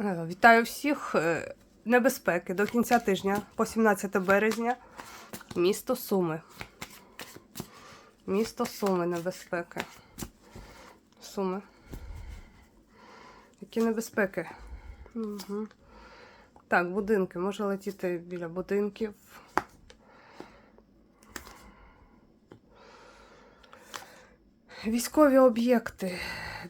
Е, Вітаю всіх. Е, Небезпеки до кінця тижня, по 17 березня, місто Суми. Місто Суми небезпеки. Суми. Які небезпеки? Угу. Так, будинки. Може летіти біля будинків. Військові об'єкти.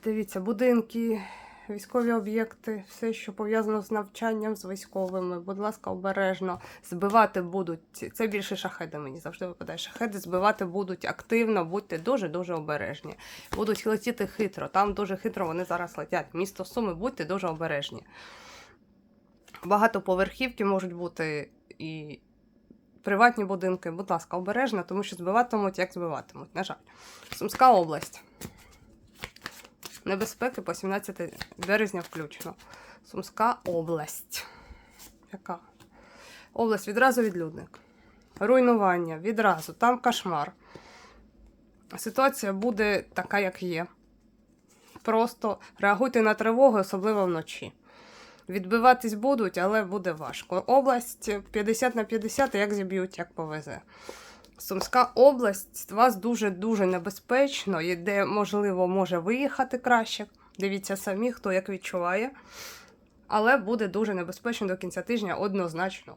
Дивіться, будинки, військові об'єкти, все, що пов'язано з навчанням з військовими. Будь ласка, обережно. Збивати будуть. Це більше шахеди мені завжди випадає. Шахеди збивати будуть активно, будьте дуже-дуже обережні. Будуть летіти хитро. Там дуже хитро вони зараз летять. Місто Суми, будьте дуже обережні. Багатоповерхівки можуть бути і приватні будинки. Будь ласка, обережно, тому що збиватимуть, як збиватимуть. На жаль. Сумська область. Небезпеки по 17 березня включно. Сумська область. Яка? Область відразу відлюдник. Руйнування відразу. Там кошмар. Ситуація буде така, як є. Просто реагуйте на тривогу, особливо вночі. Відбиватись будуть, але буде важко. Область 50 на 50, як зіб'ють, як повезе. Сумська область вас дуже-дуже небезпечно, і де, можливо, може виїхати краще. Дивіться самі, хто як відчуває. Але буде дуже небезпечно до кінця тижня однозначно.